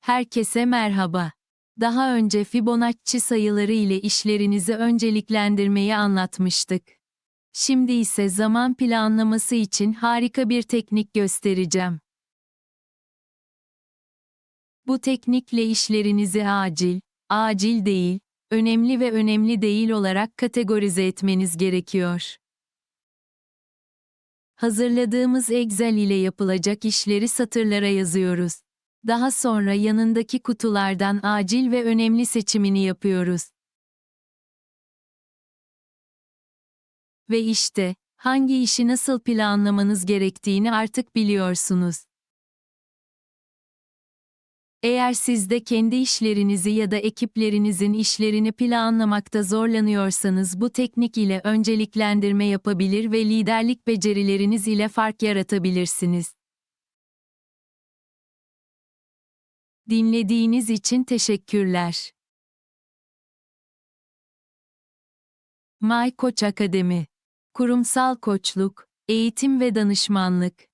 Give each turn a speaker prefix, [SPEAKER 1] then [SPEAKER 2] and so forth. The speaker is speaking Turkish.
[SPEAKER 1] Herkese merhaba. Daha önce Fibonacci sayıları ile işlerinizi önceliklendirmeyi anlatmıştık. Şimdi ise zaman planlaması için harika bir teknik göstereceğim. Bu teknikle işlerinizi acil, acil değil, önemli ve önemli değil olarak kategorize etmeniz gerekiyor. Hazırladığımız Excel ile yapılacak işleri satırlara yazıyoruz. Daha sonra yanındaki kutulardan acil ve önemli seçimini yapıyoruz. Ve işte, hangi işi nasıl planlamanız gerektiğini artık biliyorsunuz. Eğer siz de kendi işlerinizi ya da ekiplerinizin işlerini planlamakta zorlanıyorsanız bu teknik ile önceliklendirme yapabilir ve liderlik becerileriniz ile fark yaratabilirsiniz. Dinlediğiniz için teşekkürler. My Koç Akademi Kurumsal koçluk, eğitim ve danışmanlık